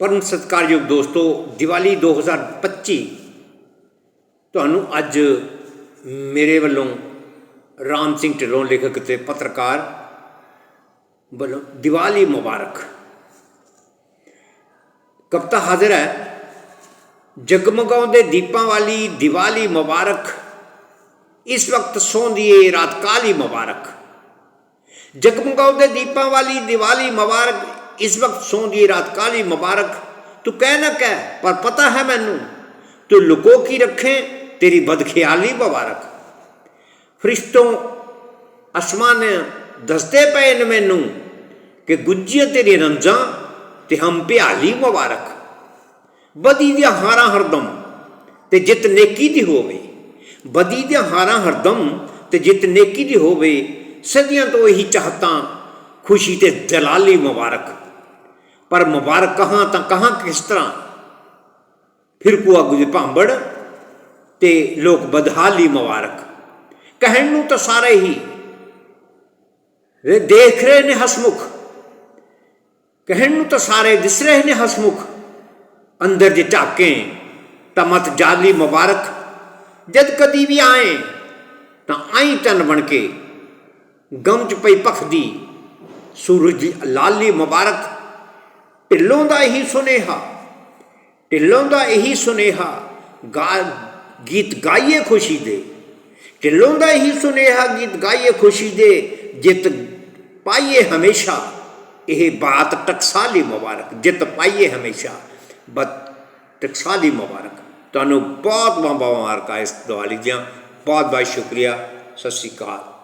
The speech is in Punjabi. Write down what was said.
ਪਰਮ ਸਤਿਕਾਰਯੋਗ ਦੋਸਤੋ, ਦੀਵਾਲੀ 2025 ਤੁਹਾਨੂੰ ਅੱਜ ਮੇਰੇ ਵੱਲੋਂ ਰਾਮ ਸਿੰਘ ਢਿੱਲੋਂ ਲੇਖਕ ਤੇ ਪੱਤਰਕਾਰ ਵੱਲੋਂ ਦੀਵਾਲੀ ਮੁਬਾਰਕ। ਕਵਿਤਾ ਹਾਜ਼ਰ ਹੈ ਜਗਮਗਾਉਂਦੇ ਦੀਪਾਂ ਵਾਲੀ ਦੀਵਾਲੀ ਮੁਬਾਰਕ, ਇਸ ਵਕਤ ਸੌਂਦੀ ਏ ਰਾਤ ਕਾਲੀ ਮੁਬਾਰਕ। ਜਗਮਗਾਉਂਦੇ ਦੀਪਾਂ ਵਾਲੀ ਦੀਵਾਲੀ ਮੁਬਾਰਕ ਇਸ ਵਕਤ ਸੌਂਦੀ ਏ ਰਾਤ ਕਾਲੀ ਮੁਬਾਰਕ। ਤੂੰ ਕਹਿ ਨਾ ਕਹਿ, ਪਰ ਪਤਾ ਹੈ ਮੈਨੂੰ, ਤੂੰ ਲੁਕੋ ਕੀ ਰੱਖੇ, ਤੇਰੀ ਬਦਖਿਆਲੀ ਮੁਬਾਰਕ। ਫਰਿਸ਼ਤੋਂ ਅਸਮਾਨ ਦੱਸਦੇ ਪਏ ਨੇ ਮੈਨੂੰ ਕਿ ਗੁੱਜੀਆਂ ਤੇਰੀ ਰਮਜ਼ਾਂ ਤੇ ਹਮ ਭਿਆਲੀ ਮੁਬਾਰਕ। ਬਦੀ ਦੀਆਂ ਹਾਰਾਂ ਹਰਦਮ ਤੇ ਜਿਤ ਨੇਕੀ ਦੀ ਹੋਵੇ। ਬਦੀ ਦੀਆਂ ਹਾਰਾਂ ਹਰਦਮ ਤੇ ਜਿਤ ਨੇਕੀ ਦੀ ਹੋਵੇ, ਸਦੀਆਂ ਤੋਂ ਇਹੀ ਚਾਹਤਾਂ ਖੁਸ਼ੀ ਤੇ ਜਲਾਲੀ ਮੁਬਾਰਕ। ਪਰ ਮੁਬਾਰਕ ਕਹਾਂ ਤਾਂ ਕਹਾਂ ਕਿਸ ਤਰ੍ਹਾਂ? ਫਿਰ ਕੋ ਅਗੂ ਭਾਂਬੜ ਤੇ ਲੋਕ ਬਦਹਾਲੀ ਮੁਬਾਰਕ। ਕਹਿਣ ਨੂੰ ਤਾਂ ਸਾਰੇ ਹੀ ਰੇ ਦੇਖ ਰਹੇ ਨੇ ਹਸਮੁਖ। ਕਹਿਣ ਨੂੰ ਤਾਂ ਸਾਰੇ ਦਿਸ ਰਹੇ ਨੇ ਹਸਮੁਖ। ਅੰਦਰ ਜੇ ਝਾਕੇ ਤਾਂ ਮਤ ਜਾਲੀ ਮੁਬਾਰਕ। ਜਦ ਕਦੀ ਵੀ ਆਏ ਤਾਂ ਆਈ ਤਨ ਬਣ ਕੇ। ਗਮ ਚ ਪਈ ਪਖਦੀ ਸੂਰਜ ਦੀ ਲਾਲੀ ਮੁਬਾਰਕ। ਢਿੱਲੋਂ ਦਾ ਇਹੀ ਸੁਨੇਹਾ, ਢਿੱਲੋਂ ਦਾ ਇਹੀ ਸੁਨੇਹਾ ਗੀਤ ਗਾਈਏ ਖੁਸ਼ੀ ਦੇ। ਢਿੱਲੋਂ ਦਾ ਇਹੀ ਸੁਨੇਹਾ, ਗੀਤ ਗਾਈਏ ਖੁਸ਼ੀ ਦੇ, ਜਿੱਤ ਪਾਈਏ ਹਮੇਸ਼ਾ। ਇਹ ਬਾਤ ਟਕਸਾਲੀ ਮੁਬਾਰਕ, ਜਿੱਤ ਪਾਈਏ ਹਮੇਸ਼ਾ। ਬਤ ਟਕਸਾਲੀ ਮੁਬਾਰਕ। ਤੁਹਾਨੂੰ ਬਹੁਤ ਬਹੁਤ ਮੁਬਾਰਕਾਂ ਇਸ ਦੀਵਾਲੀ ਦੀਆਂ। ਬਹੁਤ ਬਹੁਤ ਸ਼ੁਕਰੀਆ। ਸਤਿ ਸ਼੍ਰੀ ਅਕਾਲ।